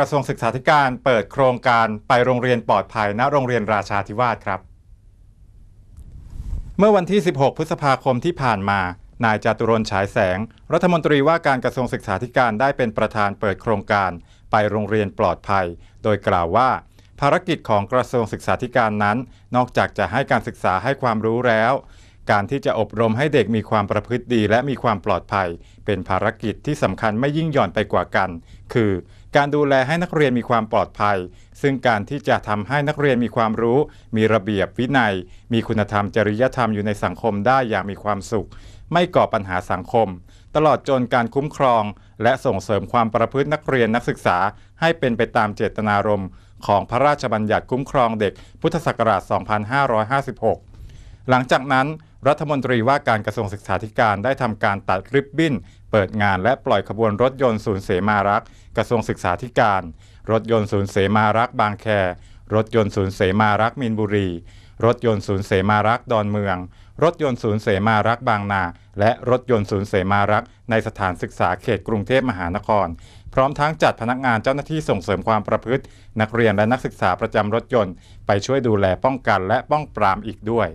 กระทรวงศึกษาธิการเปิดโครงการไปโรงเรียนปลอดภัยณโรงเรียนราชาธิวาสครับ เมื่อวันที่ 16 พฤษภาคมที่ผ่านมา นายจตุรนฉายแสง รัฐมนตรีว่าการกระทรวงศึกษาธิการได้เป็นประธานเปิดโครงการไปโรงเรียนปลอดภัย โดยกล่าวว่า ภารกิจของกระทรวงศึกษาธิการนั้น นอกจากจะให้การศึกษาให้ความรู้แล้ว การที่จะอบรมให้เด็กมีความประพฤติดีและมีความปลอดภัย เป็นภารกิจที่สำคัญไม่ยิ่งหย่อนไปกว่ากัน คือ การดูแลให้นักเรียนมีความปลอดภัย ซึ่งการที่จะทำให้นักเรียนมีความรู้ มีระเบียบวินัย มีคุณธรรมจริยธรรมอยู่ในสังคมได้อย่างมีความสุข ไม่ก่อปัญหาสังคม ตลอดจนการคุ้มครอง และส่งเสริมความประพฤตินักเรียนนักศึกษา ให้เป็นไปตามเจตนารมณ์ของพระราชบัญญัติคุ้มครองเด็กพุทธศักราช 2556 หลังจากนั้น รัฐมนตรีว่าการกระทรวงศึกษาธิการได้ทำการตัดริบบิ้น เปิดงานและปล่อยขบวนรถยนต์ศูนย์เสมารักษ์กระทรวงศึกษาธิการ รถยนต์ศูนย์เสมารักษ์บางแค รถยนต์ศูนย์เสมารักษ์มีนบุรี รถยนต์ศูนย์เสมารักษ์ดอนเมือง รถยนต์ศูนย์เสมารักษ์บางนา และรถยนต์ศูนย์เสมารักษ์ในสถานศึกษาเขตกรุงเทพมหานคร พร้อมทั้งจัดพนักงานเจ้าหน้าที่ส่งเสริมความประพฤติ นักเรียนและนักศึกษาประจำรถยนต์ ไปช่วยดูแลป้องกันและป้องปรามอีกด้วย